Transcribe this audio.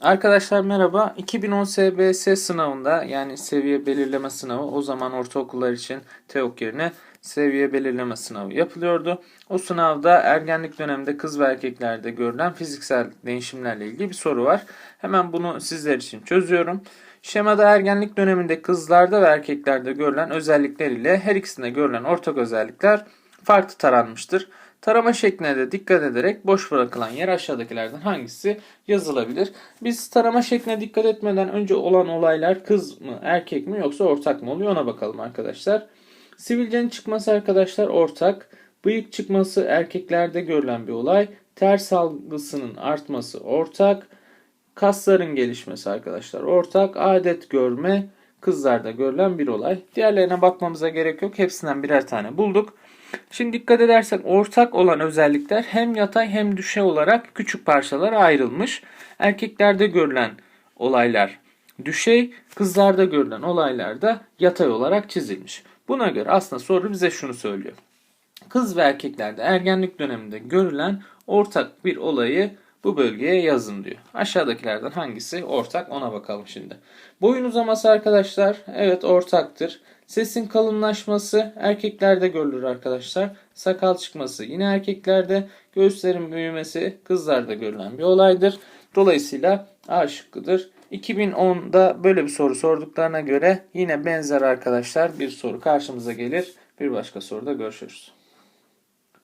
Arkadaşlar merhaba. 2010 SBS sınavında yani seviye belirleme sınavı o zaman ortaokullar için TEOK yerine seviye belirleme sınavı yapılıyordu. O sınavda ergenlik döneminde kız ve erkeklerde görülen fiziksel değişimlerle ilgili bir soru var. Hemen bunu sizler için çözüyorum. Şemada ergenlik döneminde kızlarda ve erkeklerde görülen özellikler ile her ikisinde görülen ortak özellikler farklı taranmıştır. Tarama şekline de dikkat ederek boş bırakılan yer aşağıdakilerden hangisi yazılabilir? Biz tarama şekline dikkat etmeden önce olan olaylar kız mı erkek mi yoksa ortak mı oluyor ona bakalım arkadaşlar. Sivilcenin çıkması arkadaşlar ortak. Bıyık çıkması erkeklerde görülen bir olay. Ter salgısının artması ortak. Kasların gelişmesi arkadaşlar ortak. Adet görme kızlarda görülen bir olay. Diğerlerine bakmamıza gerek yok. Hepsinden birer tane bulduk. Şimdi dikkat edersen ortak olan özellikler hem yatay hem düşey olarak küçük parçalara ayrılmış. Erkeklerde görülen olaylar düşey, kızlarda görülen olaylar da yatay olarak çizilmiş. Buna göre aslında soru bize şunu söylüyor. Kız ve erkeklerde ergenlik döneminde görülen ortak bir olayı bu bölgeye yazın diyor. Aşağıdakilerden hangisi ortak ona bakalım şimdi. Boyun uzaması arkadaşlar evet ortaktır. Sesin kalınlaşması erkeklerde görülür arkadaşlar. Sakal çıkması yine erkeklerde. Göğüslerin büyümesi kızlarda görülen bir olaydır. Dolayısıyla A şıkkıdır. 2010'da böyle bir soru sorduklarına göre yine benzer arkadaşlar bir soru karşımıza gelir. Bir başka soruda görüşürüz.